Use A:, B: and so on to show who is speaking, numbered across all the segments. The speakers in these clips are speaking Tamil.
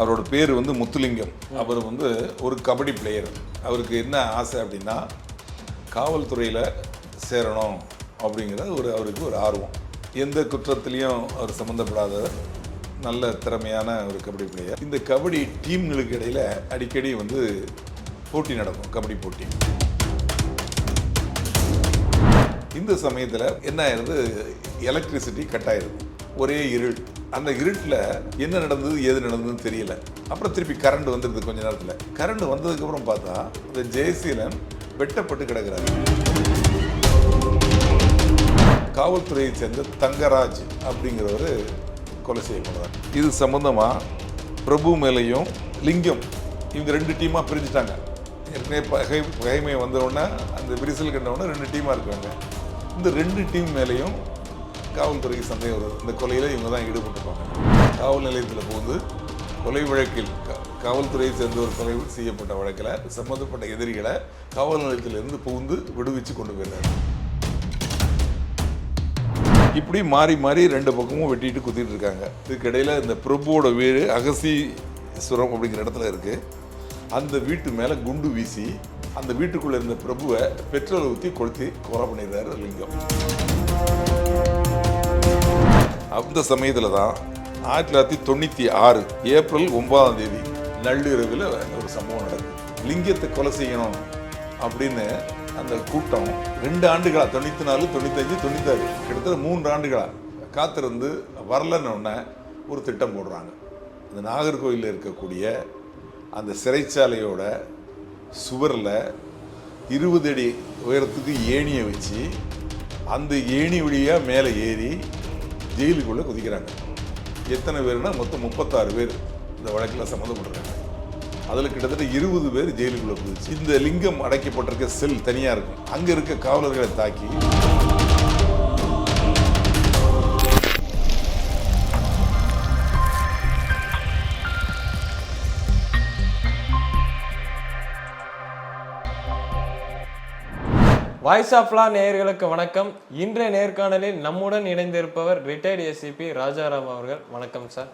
A: அவரோட பேர் வந்து முத்துலிங்கம். அவர் வந்து ஒரு கபடி பிளேயர் அவருக்கு என்ன ஆசை அப்படின்னா காவல்துறையில் சேரணும் அப்படிங்கிறது ஒரு அவருக்கு ஒரு ஆர்வம். எந்த குற்றத்திலையும் அவர் சம்மந்தப்படாத நல்ல திறமையான ஒரு கபடி பிளேயர் இந்த கபடி டீம்களுக்கு இடையில் அடிக்கடி வந்து போட்டி நடக்கும் கபடி போட்டி. இந்த சமயத்தில் என்ன ஆயிருது? எலக்ட்ரிசிட்டி கட் ஆயிருது ஒரே இருள். அந்த இருட்டில் என்ன நடந்தது ஏது நடந்ததுன்னு தெரியல. அப்புறம் திருப்பி கரண்ட் வந்துடுது கொஞ்ச நேரத்தில். கரண்ட் வந்ததுக்கப்புறம் பார்த்தா இந்த ஜெயசீலன் வெட்டப்பட்டு கிடக்கிறார். காவல்துறையை சேர்ந்த தங்கராஜ் அப்படிங்கிறவர் கொலை செய்யப்படுறார். இது சம்மந்தமாக பிரபு மேலேயும் லிங்கம் இவங்க ரெண்டு டீமாக பிரிஞ்சுட்டாங்க. ஏற்கனவே பகை பகைமை வந்தவுடனே அந்த விரிசல் கண்டவுடனே ரெண்டு டீமாக இருக்காங்க. இந்த ரெண்டு டீம் மேலேயும் காவல்துறைக்கு சந்தேகம் வருது இந்த கொலையில் இவங்க தான் ஈடுபட்டுருப்பாங்க. காவல் நிலையத்தில் புகுந்து கொலை வழக்கில் காவல்துறையை சேர்ந்த ஒரு கொலை செய்யப்பட்ட வழக்கில் சம்மந்தப்பட்ட எதிரிகளை காவல் நிலையத்திலிருந்து புகுந்து விடுவிச்சு கொண்டு போயிடுறாரு. இப்படி மாறி மாறி ரெண்டு பக்கமும் வெட்டிட்டு குத்திட்டு இருக்காங்க. இதுக்கு இந்த பிரபுவோட வீடு அகசீஸ்வரம் அப்படிங்கிற இடத்துல இருக்கு. அந்த வீட்டு மேலே குண்டு வீசி அந்த வீட்டுக்குள்ளே இருந்த பிரபுவை பெட்ரோல் ஊற்றி கொளுத்தி கொலை பண்ணிடுறாரு லிங்கம். அந்த சமயத்தில் தான் ஆயிரத்தி தொள்ளாயிரத்தி தொண்ணூற்றி ஆறு ஏப்ரல் ஒன்பதாம் தேதி நள்ளிரவில் ஒரு சம்பவம் நடக்குது. லிங்கத்தை கொலை செய்யணும் அப்படின்னு அந்த கூட்டம் ரெண்டு ஆண்டுகளாக தொண்ணூற்றி நாலு தொண்ணூத்தஞ்சு தொண்ணூத்தாறு கிட்டத்தட்ட மூன்று ஆண்டுகளாக காத்திருந்து வரலன்னு ஒரு திட்டம் போடுறாங்க. அந்த நாகர்கோவிலில் இருக்கக்கூடிய அந்த சிறைச்சாலையோட சுவரில் இருபது அடி உயரத்துக்கு ஏணியை வச்சு அந்த ஏணி வழியாக மேலே ஏறி ஜெயிலுக்குள்ளே குதிக்கிறாங்க. எத்தனை பேர்னா மொத்தம் முப்பத்தாறு பேர் இந்த வழக்கில் சம்மந்தப்பட்டிருக்காங்க. அதில் கிட்டத்தட்ட இருபது பேர் ஜெயிலுக்குள்ளே போயிடுச்சு இந்த லிங்கம் அடைக்கப்பட்டிருக்க செல் தனியாக இருக்கும். அங்கே இருக்க காவலர்களை தாக்கி
B: வாய்ஸ் ஆஃப் லா நேயர்களுக்கு வணக்கம். இன்றைய நேர்காணலில் நம்முடன் இணைந்திருப்பவர் ரிட்டையர்டு எஸ்சிபி ராஜாராம் அவர்கள். வணக்கம் சார்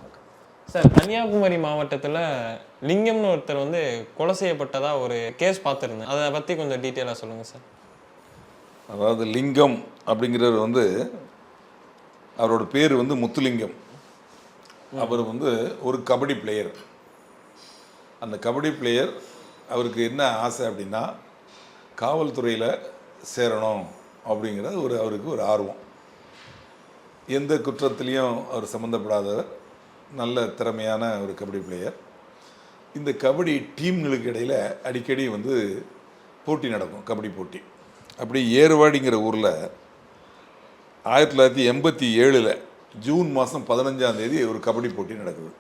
B: சார் கன்னியாகுமரி மாவட்டத்தில் லிங்கம்னு ஒருத்தர் வந்து கொலை செய்யப்பட்டதாக ஒரு கேஸ் பார்த்துருந்தேன். அதை பற்றி கொஞ்சம் டீட்டெயிலாக சொல்லுங்கள் சார்
A: அதாவது லிங்கம் அப்படிங்கிறவர் வந்து அவரோட பேர் வந்து முத்துலிங்கம். அவர் வந்து ஒரு கபடி பிளேயர் அந்த கபடி பிளேயர் அவருக்கு என்ன ஆசை அப்படின்னா காவல்துறையில் சேரணும் அப்படிங்கிறது ஒரு அவருக்கு ஒரு ஆர்வம். எந்த குற்றத்திலையும் அவர் சம்மந்தப்படாதவர் நல்ல திறமையான ஒரு கபடி பிளேயர் இந்த கபடி டீம்களுக்கு இடையில் அடிக்கடி வந்து போட்டி நடக்கும் கபடி போட்டி. அப்படி ஏர்வாடிங்கிற ஊரில் ஆயிரத்தி தொள்ளாயிரத்தி எண்பத்தி ஏழில் ஜூன் மாதம் பதினஞ்சாம் தேதி ஒரு கபடி போட்டி நடக்குது.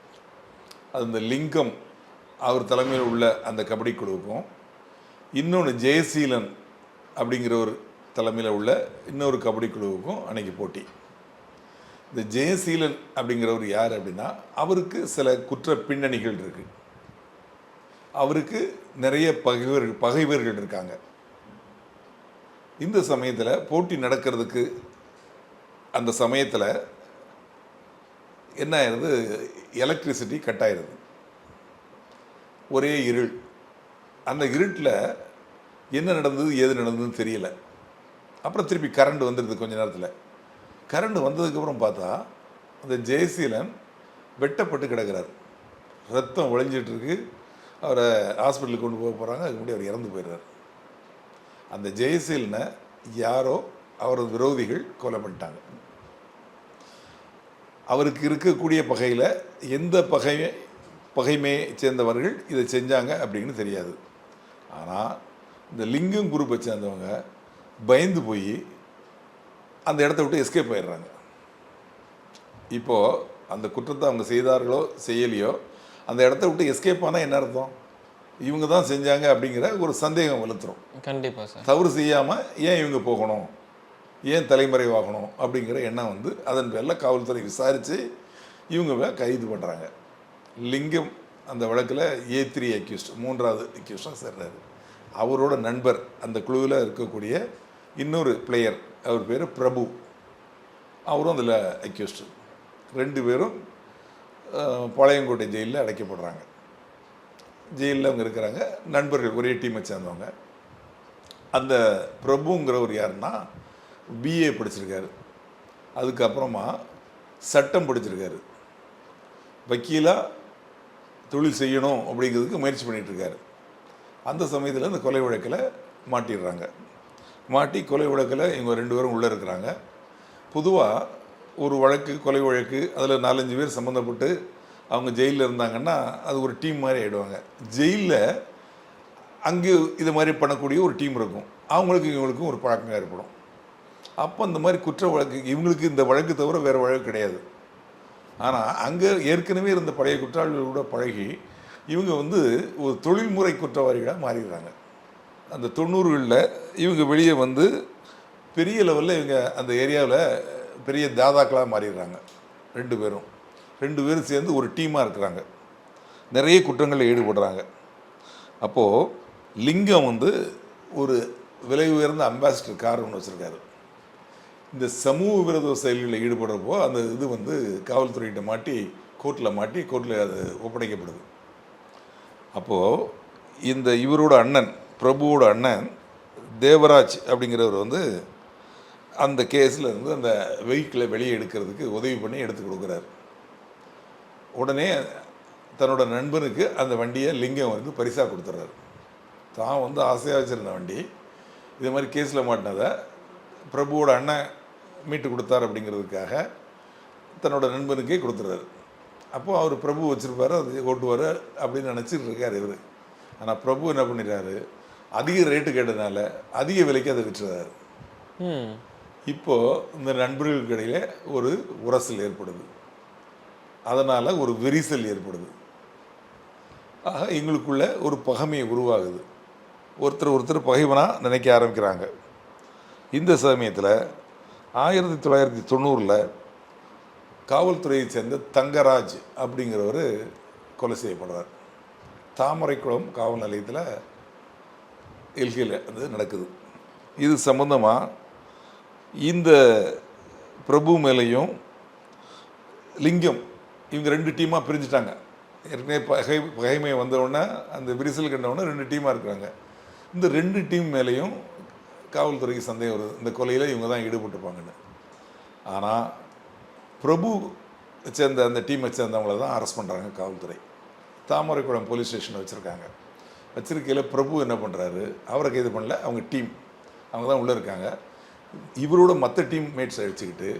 A: அது இந்த லிங்கம் அவர் தலைமையில் உள்ள அந்த கபடி குழுவுக்கும் இன்னொன்று ஜெயசீலன் அப்படிங்கிற ஒரு தலைமையில் உள்ள இன்னொரு கபடி குழுவுக்கும் அன்னைக்கு போட்டி. இந்த ஜெயசீலன் அப்படிங்கிறவர் யார் அப்படின்னா அவருக்கு சில குற்ற பின்னணிகள் இருக்கு. அவருக்கு நிறைய பகைவர்கள் பகைவர்கள் இருக்காங்க. இந்த சமயத்தில் போட்டி நடக்கிறதுக்கு அந்த சமயத்தில் என்ன ஆயிருது? எலக்ட்ரிசிட்டி கட் ஆயிடுது ஒரே இருள். அந்த இருட்டில் என்ன நடந்தது ஏது நடந்ததுன்னு தெரியல. அப்புறம் திருப்பி கரண்ட் வந்துடுது கொஞ்ச நேரத்தில். கரண்ட் வந்ததுக்கப்புறம் பார்த்தா அந்த ஜெயசீலன் வெட்டப்பட்டு கிடக்கிறார். ரத்தம் ஒழிஞ்சிட்ருக்கு அவரை ஹாஸ்பிட்டலுக்கு கொண்டு போக போகிறாங்க அதுக்கு முன்னாடி அவர் இறந்து போயிடுறார். அந்த ஜெயசீலனை யாரோ அவரது விரோதிகள் கொலை பண்ணிட்டாங்க. அவருக்கு இருக்கக்கூடிய பகையில் எந்த பகை பகைமையை சேர்ந்தவர்கள் இதை செஞ்சாங்க அப்படின்னு தெரியாது. ஆனால் இந்த லிங்கம் குரூப்பை சேர்ந்தவங்க பயந்து போய் அந்த இடத்த விட்டு எஸ்கேப் ஆயிடுறாங்க. இப்போது அந்த குற்றத்தை அவங்க செய்தார்களோ செய்யலையோ அந்த இடத்த விட்டு எஸ்கேப் ஆனால் என்ன அர்த்தம்? இவங்க தான் செஞ்சாங்க அப்படிங்கிற ஒரு சந்தேகம் வலுத்துரும்
B: கண்டிப்பாக சார்.
A: தவறு செய்யாமல் ஏன் இவங்க போகணும்? ஏன் தலைமறைவாகணும்? அப்படிங்கிற எண்ணம் வந்து அதன் பேரில் காவல்துறை விசாரித்து இவங்க கைது பண்ணுறாங்க லிங்கம் அந்த வழக்கில் ஏ த்ரீ அக்யூஸ்ட் மூன்றாவது அக்யூஸ்டாக சேர்றாரு. அவரோட நண்பர் அந்த குழுவில் இருக்கக்கூடிய இன்னொரு பிளேயர் அவர் பேர் பிரபு. அவரும் அதில் அக்யூஸ்டு ரெண்டு பேரும் பாளையங்கோட்டை ஜெயிலில் அடைக்கப்படுறாங்க. ஜெயிலில் அவங்க இருக்கிறாங்க. நண்பர்கள் ஒரே டீமை சேர்ந்தவங்க. அந்த பிரபுங்கிறவர் யாருன்னா பிஏ படிச்சிருக்காரு. அதுக்கப்புறமா சட்டம் படிச்சிருக்காரு. வக்கீலாக தொழில் செய்யணும் அப்படிங்கிறதுக்கு முயற்சி பண்ணிகிட்ருக்காரு அந்த சமயத்தில் இந்த கொலை வழக்கில் மாட்டிடுறாங்க. மாட்டி கொலை வழக்கில் இவங்க ரெண்டு பேரும் உள்ளே இருக்கிறாங்க. பொதுவாக ஒரு வழக்கு கொலை வழக்கு அதில் நாலஞ்சு பேர் சம்மந்தப்பட்டு அவங்க ஜெயிலில் இருந்தாங்கன்னா அது ஒரு டீம் மாதிரி ஆகிடுவாங்க ஜெயிலில் அங்கே இது மாதிரி பண்ணக்கூடிய ஒரு டீம் இருக்கும். அவங்களுக்கு இவங்களுக்கும் ஒரு பழக்கம் ஏற்படும். அப்போ இந்த மாதிரி குற்ற வழக்கு இவங்களுக்கு இந்த வழக்கு தவிர வேறு வழக்கு கிடையாது. ஆனால் அங்கே ஏற்கனவே இருந்த பழைய குற்றவாளிகளோட பழகி இவங்க வந்து ஒரு தொழில்முறை குற்றவாளிகளாக மாறிடுறாங்க. அந்த தொண்ணூறுகளில் இவங்க வெளியே வந்து பெரிய லெவலில் இவங்க அந்த ஏரியாவில் பெரிய தாதாக்களாக மாறிடுறாங்க. ரெண்டு பேரும். ரெண்டு பேரும் சேர்ந்து ஒரு டீமாக இருக்கிறாங்க. நிறைய குற்றங்களில் ஈடுபடுறாங்க. அப்போது லிங்கம் வந்து ஒரு விலை உயர்ந்த அம்பாசிடர் கார் ஒன்று வச்சுருக்காரு. இந்த சமூக விரோத செயல்களில் ஈடுபடுறப்போ அந்த இது வந்து காவல்துறையிட்ட மாட்டி கோர்ட்டில் மாட்டி கோர்ட்டில் அது ஒப்படைக்கப்படுது. அப்போது இந்த இவரோட அண்ணன் பிரபுவோட அண்ணன் தேவராஜ் அப்படிங்கிறவர் வந்து அந்த கேஸில் இருந்து அந்த வெஹிக்கிளை வெளியே எடுக்கிறதுக்கு உதவி பண்ணி எடுத்து கொடுக்குறாரு. உடனே தன்னோட நண்பனுக்கு அந்த வண்டியை லிங்கம் வந்து பரிசாக கொடுத்துட்றாரு தான் வந்து ஆசையாக வச்சுருந்த வண்டி. இது மாதிரி கேஸில் மாட்டினதை பிரபுவோட அண்ணன் மீட்டு கொடுத்தார் அப்படிங்கிறதுக்காக தன்னோட நண்பனுக்கே கொடுத்துட்றாரு அப்போது அவர் பிரபு வச்சுருப்பாரு அது ஓட்டுவார் அப்படின்னு நினச்சிட்டு இருக்கார் இவர். ஆனால் பிரபு என்ன பண்ணிடுறாரு அதிக ரேட்டு கேட்டதுனால அதிக விலைக்கு அதை விற்றுறாரு இப்போது இந்த நண்பர்களுக்கு இடையில ஒரு உரசல் ஏற்படுது. அதனால் ஒரு விரிசல் ஏற்படுது. ஆக எங்களுக்குள்ள ஒரு பகைமை உருவாகுது. ஒருத்தர் ஒருத்தர் பகைவனாக நினைக்க ஆரம்பிக்கிறாங்க. இந்த சமயத்தில் ஆயிரத்தி தொள்ளாயிரத்தி தொண்ணூறில் காவல்துறையை சேர்ந்த தங்கராஜ் அப்படிங்கிறவர் கொலை செய்யப்படுறார். தாமரைக்குளம் காவல் நிலையத்தில் எல்கையில் அது நடக்குது. இது சம்பந்தமாக இந்த பிரபு மேலேயும் லிங்கம் இவங்க ரெண்டு டீமாக பிரிஞ்சுட்டாங்க. ஏற்கனவே பகை பகைமை வந்தவுடனே அந்த விரிசல் கண்டவுடனே ரெண்டு டீமாக இருக்கிறாங்க. இந்த ரெண்டு டீம் மேலேயும் காவல்துறைக்கு சந்தேகம் வருது. இந்த கொலையில் இவங்க தான் ஈடுபட்டுப்பாங்கன்னு ஆனால் பிரபு சேர்ந்த அந்த டீமை சேர்ந்தவங்கள தான் அரெஸ்ட் பண்ணுறாங்க காவல்துறை. தாமரைக்குளம் போலீஸ் ஸ்டேஷன் வச்சுருக்காங்க. வச்சிருக்கையில் பிரபு என்ன பண்ணுறாரு அவரை கைது பண்ணல? அவங்க டீம் அவங்க தான் உள்ளே இருக்காங்க. இவரோட மற்ற டீம் மேட்ஸ் அடிச்சுக்கிட்டு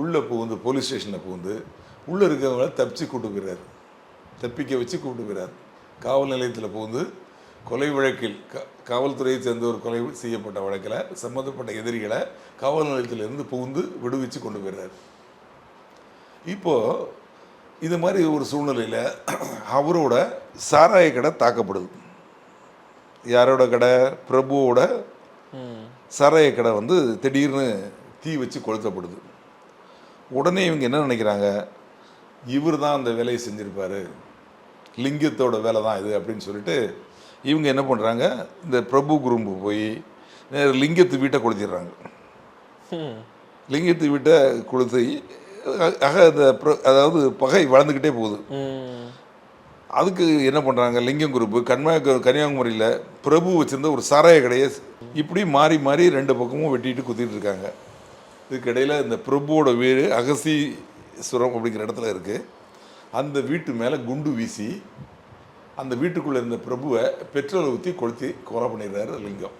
A: உள்ளே புகுந்து போலீஸ் ஸ்டேஷனில் புகுந்து உள்ளே இருக்கிறவங்கள தப்பிச்சு கூட்டு போயிடுறாரு. தப்பிக்க வச்சு கூப்பிட்டு போயிடுறாரு. காவல் நிலையத்தில் புகுந்து கொலை வழக்கில் க காவல்துறையை சேர்ந்த ஒரு கொலை செய்யப்பட்ட வழக்கில் சம்மந்தப்பட்ட எதிரிகளை காவல் நிலையத்திலிருந்து புகுந்து விடுவிச்சு கொண்டு போயிடுறாரு. இப்போது இது மாதிரி ஒரு சூழ்நிலையில் அவரோட சாராய கடை தாக்கப்படுது. யாரோட கடை? பிரபுவோட சாராய கடை வந்து திடீர்னு தீ வச்சு கொளுத்தப்படுது. உடனே இவங்க என்ன நினைக்கிறாங்க? இவர் தான் அந்த வேலையை செஞ்சுருப்பாரு. லிங்கத்தோட வேலை தான் இது அப்படின்னு சொல்லிட்டு இவங்க என்ன பண்ணுறாங்க இந்த பிரபு குறும்பு போய் லிங்கத்து வீட்டை கொளுத்திடுறாங்க. லிங்கத்து வீட்டை கொளுத்தி ஆக அந்த அதாவது பகை வளர்ந்துக்கிட்டே போகுது. அதுக்கு என்ன பண்ணுறாங்க லிங்கம் குரூப்பு கன்மா கன்னியாகுமரியில் பிரபு வச்சிருந்த ஒரு சாராய கடையை இப்படி மாறி மாறி ரெண்டு பக்கமும் வெட்டிட்டு குத்திட்டு இருக்காங்க. இதுக்கு இடையில இந்த பிரபுவோட வீடு அகசீஸ்வரம் அப்படிங்கிற இடத்துல இருக்குது அந்த வீட்டு மேலே குண்டு வீசி அந்த வீட்டுக்குள்ளே இருந்த பிரபுவை பெட்ரோலை ஊற்றி கொளுத்தி கொலை பண்ணிடுறாரு லிங்கம்.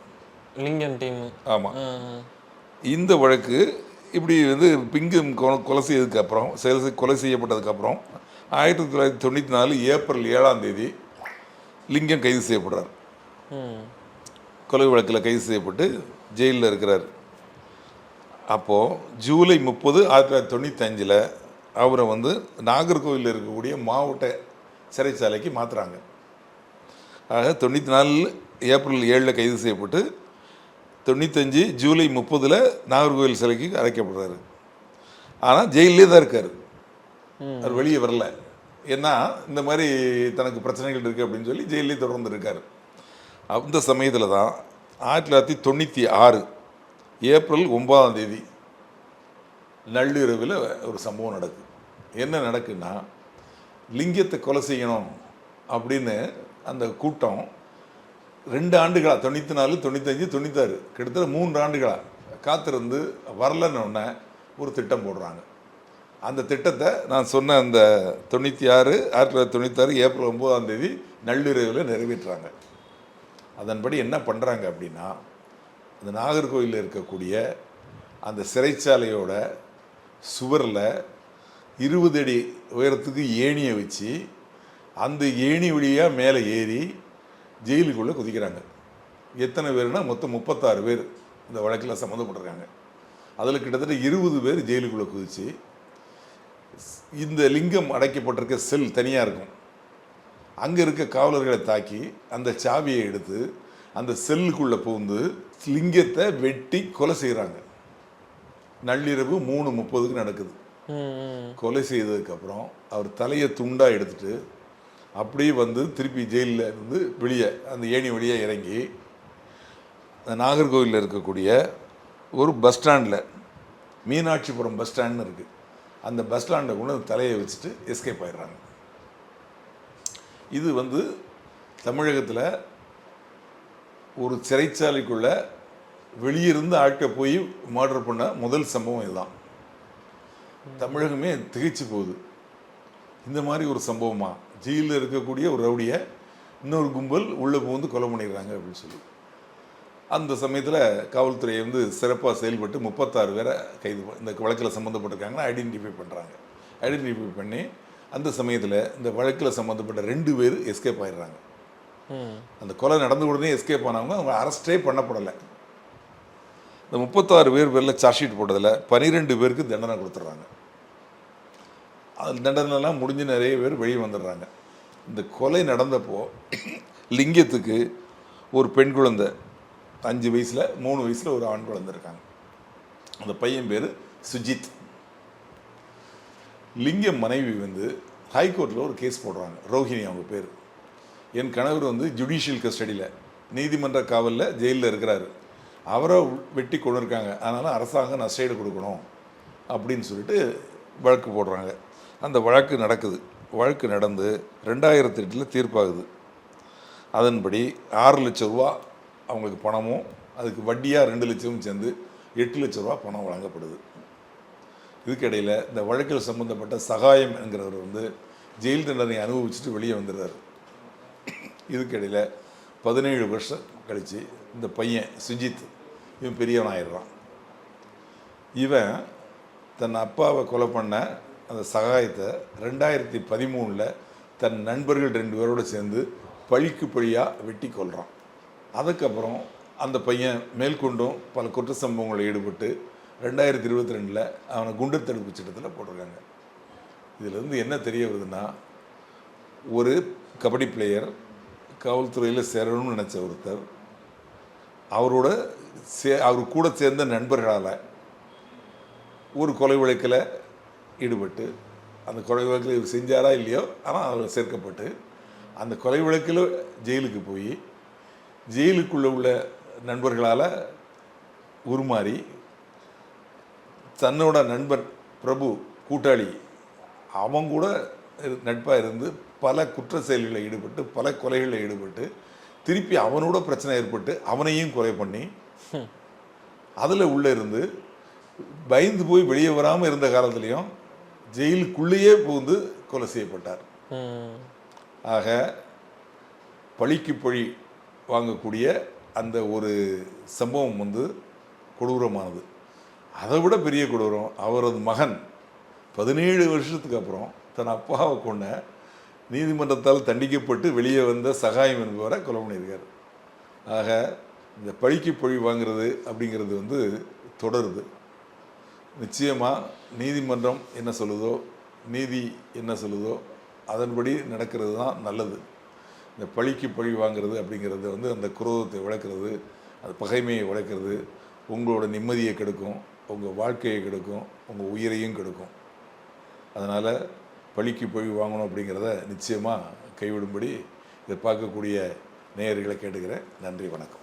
B: லிங்கன் டீம்.
A: ஆமாம் இந்த வழக்கு இப்படி வந்து பிங்கம் கொலை செய்ததுக்கப்புறம் செயல் கொலை செய்யப்பட்டதுக்கப்புறம் ஆயிரத்தி தொள்ளாயிரத்தி தொண்ணூற்றி நாலு ஏப்ரல் ஏழாம் தேதி லிங்கம் கைது செய்யப்படுறார். கொலை வழக்கில் கைது செய்யப்பட்டு ஜெயிலில் இருக்கிறார். அப்போது ஜூலை முப்பது ஆயிரத்தி தொள்ளாயிரத்தி தொண்ணூத்தஞ்சில் அவரை வந்து நாகர்கோவிலில் இருக்கக்கூடிய மாவட்ட சிறைச்சாலைக்கு மாற்றுறாங்க ஆக தொண்ணூற்றி நாலு ஏப்ரல் ஏழில் கைது செய்யப்பட்டு தொண்ணூத்தஞ்சு ஜூலை முப்பதில் நாகர்கோவில் சிலைக்கு அழைக்கப்படுறாரு. ஆனால் ஜெயிலே தான் இருக்கார். அவர் வெளியே வரல. ஏன்னா இந்த மாதிரி தனக்கு பிரச்சனைகள் இருக்குது அப்படின்னு சொல்லி ஜெயிலே தொடர்ந்து இருக்கார். அந்த சமயத்தில் தான் ஆயிரத்தி தொள்ளாயிரத்தி தொண்ணூற்றி ஆறு ஏப்ரல் ஒன்பதாம் தேதி நள்ளிரவில் ஒரு சம்பவம் நடக்குது என்ன நடக்குன்னா லிங்கத்தை கொலை செய்யணும் அப்படின்னு அந்த கூட்டம் ரெண்டு ஆண்டுகளாக தொண்ணூற்றி நாலு தொண்ணூத்தஞ்சு தொண்ணூத்தாறு. கிட்டத்தட்ட மூன்று ஆண்டுகளாக காத்திருந்து வரலன்னு ஒரு திட்டம் போடுறாங்க. அந்த திட்டத்தை நான் சொன்ன அந்த தொண்ணூற்றி ஆறு ஆயிரத்தி தொள்ளாயிரத்தி தொண்ணூத்தாறு ஏப்ரல் ஒம்போதாம் தேதி நள்ளிரவில் நிறைவேற்றுறாங்க. அதன்படி என்ன பண்ணுறாங்க அப்படின்னா அந்த நாகர்கோவிலில் இருக்கக்கூடிய அந்த சிறைச்சாலையோட சுவரில் இருபது அடி உயரத்துக்கு ஏணியை வச்சு அந்த ஏணி வழியாக மேலே ஏறி ஜெயிலுக்குள்ளே குதிக்கிறாங்க. எத்தனை பேர்னா மொத்தம் முப்பத்தாறு பேர் இந்த வழக்கில் சம்மந்தப்பட்டிருக்காங்க. அதில் கிட்டத்தட்ட இருபது பேர் ஜெயிலுக்குள்ளே குதிச்சு இந்த லிங்கம் அடைக்கப்பட்டிருக்க செல் தனியாக இருக்கும். அங்கே இருக்க காவலர்களை தாக்கி அந்த சாவியை எடுத்து அந்த செல்லுக்குள்ளே புகுந்து லிங்கத்தை வெட்டி கொலை செய்கிறாங்க நள்ளிரவு மூணு முப்பதுக்கு நடக்குது. கொலை செய்ததுக்கப்புறம் அவர் தலையை துண்டாக எடுத்துட்டு அப்படியே வந்து திருப்பி ஜெயிலில் இருந்து வெளியே அந்த ஏணி வழியாக இறங்கி நாகர்கோவிலில் இருக்கக்கூடிய ஒரு பஸ் ஸ்டாண்டில் மீனாட்சிபுரம் பஸ் ஸ்டாண்ட்னு இருக்குது அந்த பஸ் ஸ்டாண்டில் கொண்டு தலையை வச்சுட்டு எஸ்கேப் ஆயிடுறாங்க. இது வந்து தமிழகத்தில் ஒரு சிறைச்சாலைக்குள்ள வெளியிருந்து ஆட்கள் போய் மர்டர் பண்ண முதல் சம்பவம் இதுதான். தமிழகமே திகைச்சு போகுது. இந்த மாதிரி ஒரு சம்பவமாக ஜெயிலில் இருக்கக்கூடிய ஒரு ரவுடியை இன்னொரு கும்பல் உள்ளே புகுந்து கொலை பண்ணிடுறாங்க அப்படின்னு சொல்லி. அந்த சமயத்தில் காவல்துறை வந்து சிறப்பாக செயல்பட்டு முப்பத்தாறு பேரை கைது இந்த வழக்கில் சம்மந்தப்பட்டிருக்காங்கன்னா ஐடென்டிஃபை பண்ணுறாங்க ஐடென்டிஃபை பண்ணி அந்த சமயத்தில் இந்த வழக்கில் சம்மந்தப்பட்ட ரெண்டு பேர் எஸ்கேப் ஆயிடுறாங்க. அந்த கொலை நடந்த உடனே எஸ்கேப் ஆனவங்க அவங்க அரெஸ்டே பண்ணப்படலை. இந்த முப்பத்தாறு பேர் பேரில் சார்ஜ் ஷீட் போட்டதில் பன்னிரெண்டு பேருக்கு தண்டனை கொடுத்துட்றாங்க. அது தண்டனைலாம் முடிஞ்சு நிறைய பேர் வெளியே வந்துடுறாங்க. இந்த கொலை நடந்தப்போ லிங்கத்துக்கு ஒரு பெண் குழந்தை அஞ்சு வயசில் மூணு வயசில் ஒரு ஆண் குழந்தை இருக்காங்க. அந்த பையன் பேர் சுஜித். லிங்கம் மனைவி வந்து ஹைகோர்ட்டில் ஒரு கேஸ் போடுறாங்க. ரோஹிணி அவங்க பேர். என் கணவர் வந்து ஜுடிஷியல் கஸ்டடியில் நீதிமன்ற காவலில் ஜெயிலில் இருக்கிறாரு. அவரை வெட்டி கொண்டு இருக்காங்க அதனால் அரசாங்கம் நஷ்டஈடு கொடுக்கணும் அப்படின்னு சொல்லிட்டு வழக்கு போடுறாங்க. அந்த வழக்கு நடக்குது. வழக்கு நடந்து ரெண்டாயிரத்தி எட்டில் தீர்ப்பாகுது. அதன்படி ஆறு லட்ச ரூபா அவங்களுக்கு பணமும் அதுக்கு வட்டியாக ரெண்டு லட்சமும் சேர்ந்து எட்டு லட்ச ரூபா பணம் வழங்கப்படுது. இதுக்கிடையில் இந்த வழக்கில் சம்பந்தப்பட்ட சகாயம் என்கிறவர் வந்து ஜெயில் தண்டனை அனுபவிச்சுட்டு வெளியே வந்துடுறாரு. இதுக்கிடையில் பதினேழு வருஷம் கழித்து இந்த பையன் சுஜித் இவன் பெரியவன் ஆயிடுறான் இவன் தன் அப்பாவை கொலை பண்ண அந்த சகாயத்தை ரெண்டாயிரத்தி பதிமூணில் தன் நண்பர்கள் ரெண்டு பேரோடு சேர்ந்து பழிக்கு பழியாக வெட்டி கொள்கிறான் அதுக்கப்புறம் அந்த பையன் மேற்கொண்டும் பல குற்ற சம்பவங்களில் ஈடுபட்டு ரெண்டாயிரத்தி இருபத்தி ரெண்டில் அவனை குண்டு தடுப்பு சட்டத்தில் போட்டிருக்காங்க. இதிலேருந்து என்ன தெரிய வருதுன்னா ஒரு கபடி பிளேயர் காவல்துறையில் சேரணும்னு நினச்ச ஒருத்தர் அவரோட சே அவர் கூட சேர்ந்த நண்பர்களால் ஒரு கொலை வழக்கில் ஈடுபட்டு அந்த கொலை வழக்கில் இவர் செஞ்சாரா இல்லையோ ஆனால் அவர் சேர்க்கப்பட்டு அந்த கொலை வழக்கில் ஜெயிலுக்கு போய் ஜெயிலுக்குள்ளே உள்ள நண்பர்களால் உருமாறி தன்னோட நண்பன் பிரபு கூட்டாளி அவன் கூட நட்பாக இருந்து பல குற்ற செயல்களில் ஈடுபட்டு பல கொலைகளில் ஈடுபட்டு திருப்பி அவனோட பிரச்சனை ஏற்பட்டு அவனையும் கொலை பண்ணி அதில் உள்ளே இருந்து பயந்து போய் வெளியே வராமல் இருந்த காலத்துலேயும் ஜெயிலுக்குள்ளேயே புகுந்து கொலை செய்யப்பட்டார். ஆக பழிக்கு பழி வாங்கக்கூடிய அந்த ஒரு சம்பவம் வந்து கொடூரமானது. அதை விட பெரிய கொடூரம் அவரது மகன் பதினேழு வருஷத்துக்கு அப்புறம் தன் அப்பாவை கொண்ட நீதிமன்றத்தால் தண்டிக்கப்பட்டு வெளியே வந்த சகாயம் என்பவரை கொலை பண்ணியிருக்கார். ஆக இந்த பழிக்கு பழி வாங்குறது அப்படிங்கிறது வந்து தொடருது. நிச்சயமாக நீதிமன்றம் என்ன சொல்லுதோ நீதி என்ன சொல்லுதோ அதன்படி நடக்கிறது தான் நல்லது. இந்த பழிக்கு பழி வாங்குறது அப்படிங்கிறது வந்து அந்த குரோதத்தை விளக்குறது அது பகைமையை விளக்குறது உங்களோட நிம்மதியை கெடுக்கும் உங்கள் வாழ்க்கையை கெடுக்கும் உங்கள் உயிரையும் கெடுக்கும். அதனால் பழிக்கு பழி வாங்கணும் அப்படிங்கிறத நிச்சயமாக கைவிடும்படி இதை பார்க்கக்கூடிய நேயர்களை கேட்டுக்கிறேன். நன்றி வணக்கம்.